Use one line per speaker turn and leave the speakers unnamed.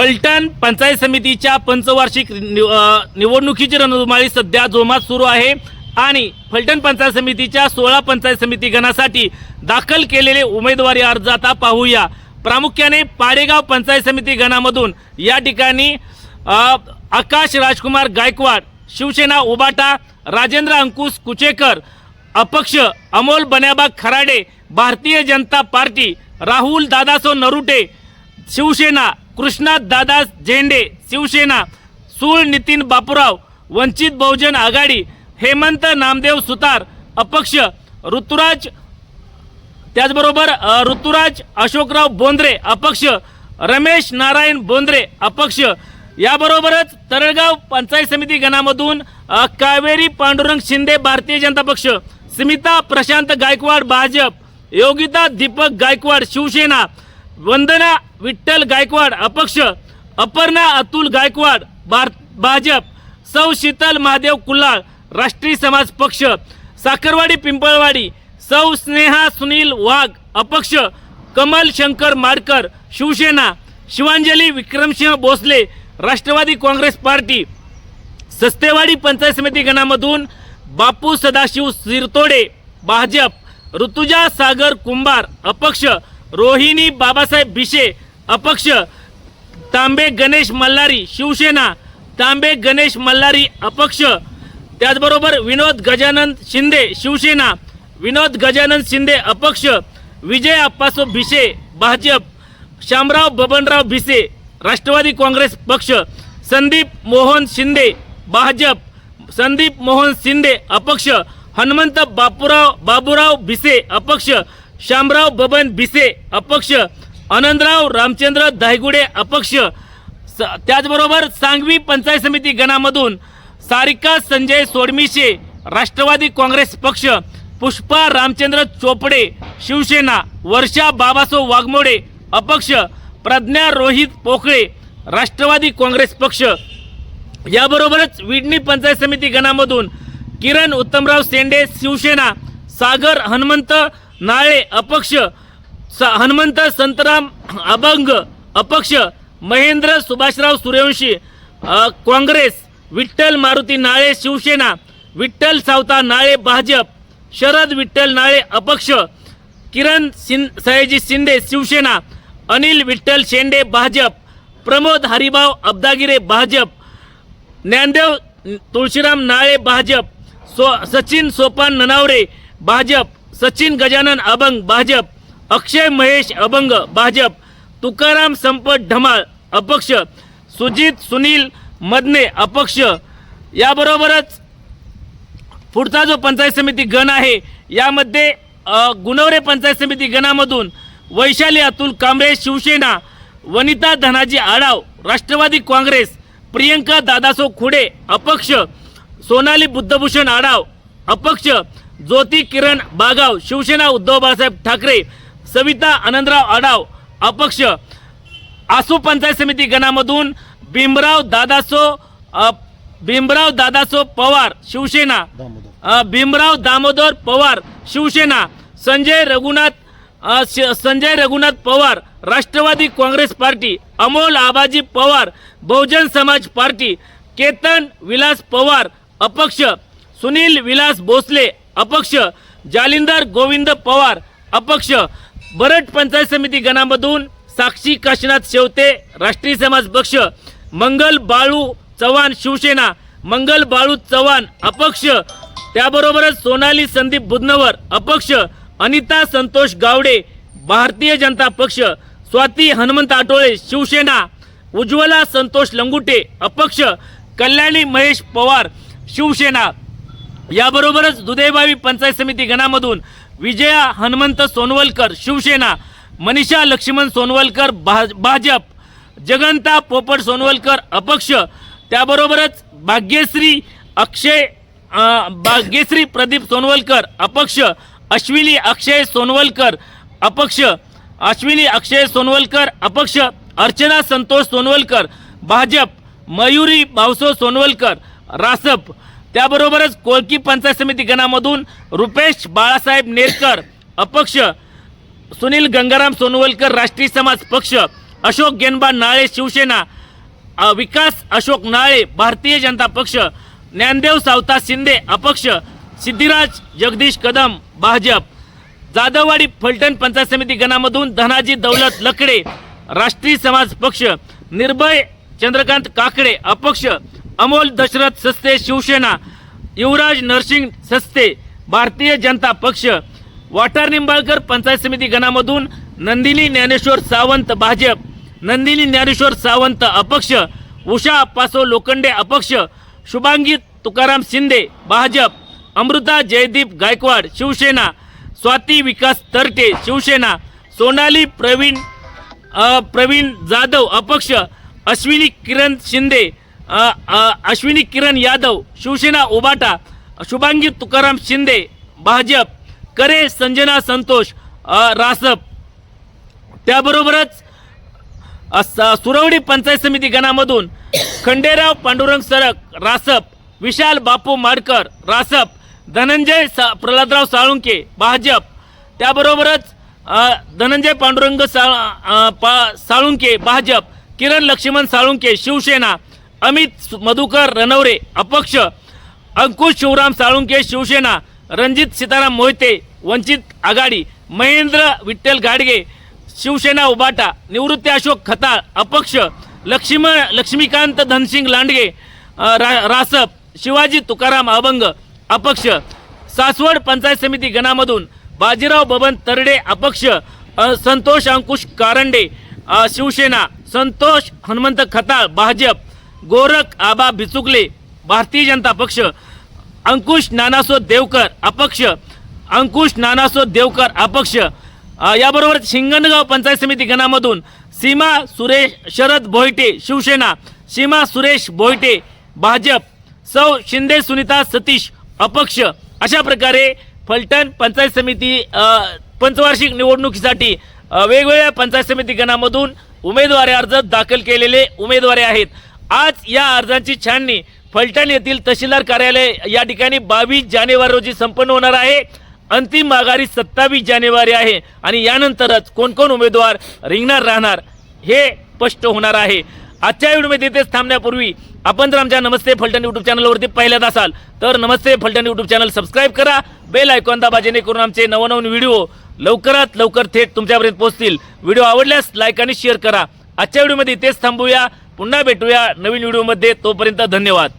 फलटण पंचायत समितीच्या पंचवार्षिक निवडणुकीची रणधुमाळी सध्या जोमात सुरू आहे. आणि फलटण पंचायत समितीच्या सोळा पंचायत समिती गणासाठी दाखल केलेले उमेदवारी अर्ज आता पाहूया. प्रामुख्याने पाडेगाव पंचायत समिती गणामधून या ठिकाणी आकाश राजकुमार गायकवाड शिवसेना उबाटा राजेंद्र अंकुश कुचेकर अपक्ष अमोल बन्याबाग खराडे भारतीय जनता पार्टी राहुल दादासो नरुटे शिवसेना कृष्णात दादा झेंडे शिवसेना सूळ नितीन बापूराव वंचित बहुजन आघाडी हेमंत नामदेव सुतार अपक्ष ऋतुराज त्याचबरोबर ऋतुराज अशोकराव बोंद्रे अपक्ष रमेश नारायण बोंद्रे अपक्ष. याबरोबरच तरळगाव पंचायत समिती गणामधून कावेरी पांडुरंग शिंदे भारतीय जनता पक्ष स्मिता प्रशांत गायकवाड भाजप योगिता दीपक गायकवाड शिवसेना वंदना विठ्ठल गायकवाड अपक्ष अपर्णा अतुल गायकवाड भार भाजप सौ शीतल महादेव कुल्लाळ राष्ट्रीय समाज पक्ष साखरवाडी पिंपळवाडी सौ स्नेहा सुनील वाघ अपक्ष कमल शंकर माडकर शिवसेना शिवांजली विक्रमसिंह भोसले राष्ट्रवादी काँग्रेस पार्टी सस्तेवाडी पंचायत समिती गणामधून बापू सदाशिव सिरतोडे भाजप ऋतुजा सागर कुंभार अपक्ष रोहिणी बाबासाहेब भिशे अपक्ष तांबे गणेश मल्हारी शिवसेना तांबे गणेश मल्हारी अपक्ष. त्याचबरोबर विनोद गजानन शिंदे शिवसेना विनोद गजानन शिंदे अपक्ष. विजय अप्पासो भिसे भाजप. शामराव बबनराव भिसे राष्ट्रवादी काँग्रेस पक्ष. संदीप मोहन शिंदे भाजप. संदीप मोहन शिंदे अपक्ष. हनुमंत बापूराव बाबूराव भिसे अपक्ष. शामराव बबन भिसे अपक्ष आनंदराव रामचंद्र धायगुडे अपक्ष स- त्याचबरोबर सांगवी पंचायत समिती गणामधून सारिका संजय सोडमिशे राष्ट्रवादी काँग्रेस पक्ष पुष्पा रामचंद्र चोपडे शिवसेना वर्षा बाबासो वाघमोडे अपक्ष प्रज्ञा रोहित पोकळे राष्ट्रवादी काँग्रेस पक्ष. याबरोबरच विडणी पंचायत समिती गणामधून किरण उत्तमराव सेंडे शिवसेना सागर हनुमंत नाळे अपक्ष स- हनुमंत संतराम अभंग अपक्ष महेंद्र सुभाषराव सूर्यवंशी काँग्रेस विठ्ठल मारुती नाळे शिवसेना विठ्ठल सावता नाळे भाजप शरद विठ्ठल नाळे अपक्ष किरण सिं सयाजी शिंदे शिवसेना अनिल विठ्ठल शेंडे भाजप प्रमोद हरिभाऊ अब्दागिरे भाजप ज्ञानदेव तुळशीराम नाळे भाजप सो सचिन सोपान ननावरे भाजप सचिन गजानन अभंग भाजप. अक्षय महेश अभंग भाजप. तुकाराम संपत ढमाळ अपक्ष. सुजित सुनील मदने अपक्ष. याबरोबरच पुढचा जो पंचायत समिती गण आहे यामध्ये गुणवरे पंचायत समिती गणामधून वैशाली अतुल कांबळे शिवसेना वनिता धनाजी आडाव राष्ट्रवादी काँग्रेस प्रियंका दादासो खुडे अपक्ष. सोनाली बुद्धभूषण आडाव अपक्ष. ज्योती किरण बागाव शिवसेना उद्धव बाळासाहेब ठाकरे सविता आनंदराव आडाव अपक्ष आसू पंचायत समिती गणामधून भीमराव दादासो भीमराव दादासो पवार शिवसेना. भीमराव दामोदर पवार शिवसेना. संजय रघुनाथ श- संजय रघुनाथ पवार राष्ट्रवादी काँग्रेस पार्टी. अमोल आबाजी पवार बहुजन समाज पार्टी. केतन विलास पवार अपक्ष. सुनील विलास भोसले अपक्ष जालिंदर गोविंद पवार अपक्ष बरट पंचायत समिती गणामधून साक्षी काशीनाथ शेवते राष्ट्रीय समाज पक्ष मंगल बाळू चव्हाण शिवसेना मंगल बाळू चव्हाण अपक्ष त्याबरोबरच सोनाली संदीप बुधनवर अपक्ष अनिता संतोष गावडे भारतीय जनता पक्ष स्वाती हनुमंत आठोळे शिवसेना उज्ज्वला संतोष लंगुटे अपक्ष कल्याणी महेश पवार शिवसेना. याबरोबरच दुधेबावी पंचायत समिती गणामधून विजया हनुमंत सोनवलकर शिवसेना मनीषा लक्ष्मण सोनवलकर भा- भाजप जगंता पोपट सोनवलकर अपक्ष त्याबरोबरच भाग्यश्री अक्षय भाग्यश्री प्रदीप सोनवलकर अपक्ष अश्विनी अक्षय सोनवलकर अपक्ष अश्विनी अक्षय सोनवलकर अपक्ष अर्चना संतोष सोनवलकर भाजप मयुरी भावसो सोनवलकर रासप त्याबरोबरच कोळकी पंचायत समिती गणामधून रुपेश बाळासाहेब नेरकर अपक्ष सुनील गंगाराम सोनवलकर राष्ट्रीय समाज पक्ष अशोक गेनबा नाळे शिवसेना विकास अशोक नाळे भारतीय जनता पक्ष ज्ञानदेव सावता शिंदे अपक्ष सिद्धिराज जगदीश कदम भाजप. जाधववाडी फलटण पंचायत समिती गणामधून धनाजी दौलत लकडे राष्ट्रीय समाज पक्ष निर्भय चंद्रकांत काकडे अपक्ष अमोल दशरथ सस्ते शिवसेना युवराज नरसिंग सस्ते भारतीय जनता पक्ष वाटार निंबाळकर पंचायत समिती गणामधून नंदिनी ज्ञानेश्वर सावंत भाजप नंदिनी ज्ञानेश्वर सावंत अपक्ष उषा पासो लोखंडे अपक्ष शुभांगी तुकाराम शिंदे भाजप अमृता जयदीप गायकवाड शिवसेना स्वाती विकास तरटे शिवसेना सोनाली प्रवीण प्रवीण जाधव अपक्ष अश्विनी किरण शिंदे अश्विनी किरण यादव शिवसेना उबाटा शुभांगी तुकाराम शिंदे भाजप करे संजना संतोष रासप. त्याबरोबरच स- सुरवडी पंचायत समिती गणामधून खंडेराव पांडुरंग सरक रासप विशाल बापू माडकर रासप धनंजय सा प्रल्हादराव साळुंके भाजप. त्याबरोबरच धनंजय पांडुरंग सा पा साळुंके भाजप. किरण लक्ष्मण साळुंके शिवसेना. अमित मधुकर रणवरे अपक्ष अंकुश शिवराम साळुंके शिवसेना रणजित सीताराम मोहिते वंचित आघाडी महेंद्र विठ्ठल गाडगे शिवसेना उबाटा निवृत्ती अशोक खताळ अपक्ष लक्ष्म लक्ष्मीकांत धनसिंग लांडगे रा- रासप शिवाजी तुकाराम अभंग अपक्ष सासवड पंचायत समिती गणामधून बाजीराव बबन तरडे अपक्ष संतोष अंकुश कारंडे शिवसेना संतोष हनुमंत खताळ भाजप गोरख आबा भिचुकले भारतीय जनता पक्ष अंकुश नानासो देवकर अपक्ष अंकुश नानासो देवकर अपक्ष. याबरोबर शिंगणगाव पंचायत समिती गणामधून सीमा सुरेश शरद भोयटे शिवसेना सीमा सुरेश भोयटे भाजप सौ शिंदे सुनीता सतीश अपक्ष. अशा प्रकारे फलटण पंचायत समिती पंचवार्षिक निवडणुकीसाठी वेगवेगळ्या पंचायत समिती गणामधून उमेदवारी अर्ज दाखल केलेले उमेदवारी आहेत. आज या अर्जांची छाननी. फलटण येथील तहसीलदार कार्यालय या ठिकाणी बावीस जानेवारी रोजी संपन्न होणार आहे. अंतिम माघारी सत्तावीस जानेवारी आहे. आणि यानंतरच कोण कोण उमेदवार रिंगणार राहणार हे स्पष्ट होणार आहे. आजच्या व्हिडिओमध्ये इथेच थांबण्यापूर्वी आपण जर आमच्या नमस्ते फलटण यूट्यूब चॅनलवरती पहिल्यात असाल तर नमस्ते फलटण यूट्यूब चॅनल सबस्क्राईब करा. बेल ऐकून दाबा जेणेकरून आमचे नवनवीन व्हिडिओ लवकरात लवकर थेट तुमच्यापर्यंत पोहोचतील. व्हिडिओ आवडल्यास लाईक आणि शेअर करा. आजच्या व्हिडिओमध्ये इथेच थांबूया. पुन्हा भेटूया नवीन व्हिडिओमध्ये. तोपर्यंत धन्यवाद.